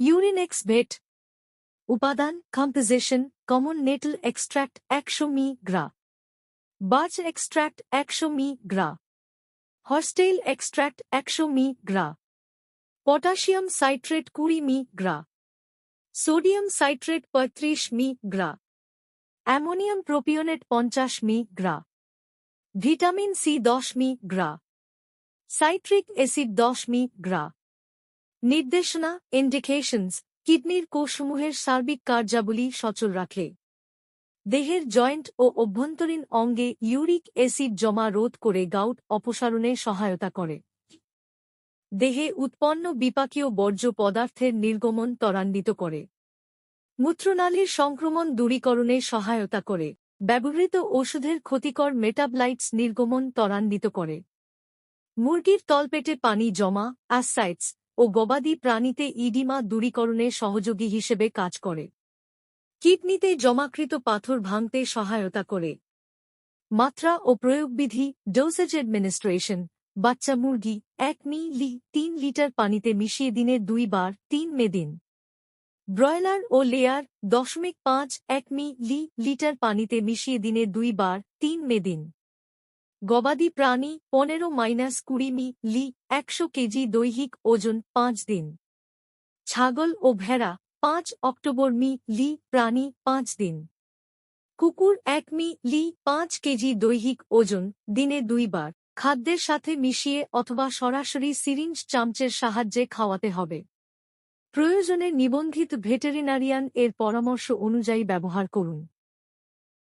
ইউরিনেক্স ভেট উপাদান composition common nettle extract একশো me গ্রা birch extract একশো মি গ্রা হর্সটেইল এক্সট্র্যাক্ট একশো মি গ্রা পটাশিয়াম সাইট্রেট কুড়ি মি গ্রা সোডিয়াম সাইট্রেট পঁয়ত্রিশ মি গ্রা অ্যামোনিয়াম প্রোপিওনেট পঞ্চাশ মি গ্রা ভিটামিন সি দশ মি গ্রা সাইট্রিক অ্যাসিড দশ মি গ্রা নির্দেশনা ইন্ডিকেশনস কিডনির কোষসমূহের সার্বিক কার্যাবলী সচল রাখে। দেহের জয়েন্ট ও অভ্যন্তরীণ অঙ্গে ইউরিক অ্যাসিড জমা রোধ করে গাউট অপসারণে সহায়তা করে। দেহে উৎপন্ন বিপাকীয় বর্জ্য পদার্থের নির্গমন ত্বরান্বিত করে। মূত্রনালীর সংক্রমণ দূরীকরণে সহায়তা করে। ব্যবহৃত ওষুধের ক্ষতিকর মেটাবলাইটস নির্গমন ত্বরান্বিত করে। মুরগির তলপেটে পানি জমা অ্যাসাইটস ও গবাদি প্রাণীতে ইডিমা দূরীকরণে সহযোগী হিসেবে কাজ করে। কিডনিতে জমাকৃত পাথর ভাঙতে সহায়তা করে। মাত্রা ও প্রয়োগবিধি ডোসেজ অ্যাডমিনিস্ট্রেশন বাচ্চা মুরগি, এক মি লি, তিন লিটার পানিতে মিশিয়ে দিনে দুই বার, তিন মে দিন। ব্রয়লার ও লেয়ার, দশমিক পাঁচ, এক মি লি, লিটার পানিতে মিশিয়ে দিনে দুই বার, তিন মে দিন। গবাদি প্রাণী পনেরো মাইনাস কুড়ি মি, লি, একশো কেজি দৈহিক ওজন পাঁচ দিন। ছাগল ও ভেড়া পাঁচ অক্টোবর মি, লি, প্রাণী পাঁচ দিন। কুকুর এক মি, লি, পাঁচ কেজি দৈহিক ওজন দিনে দুইবার। খাদ্যের সাথে মিশিয়ে অথবা সরাসরি সিরিঞ্জ চামচের সাহায্যে খাওয়াতে হবে। প্রয়োজনে নিবন্ধিত ভেটেরিনারিয়ান এর পরামর্শ অনুযায়ী ব্যবহার করুন।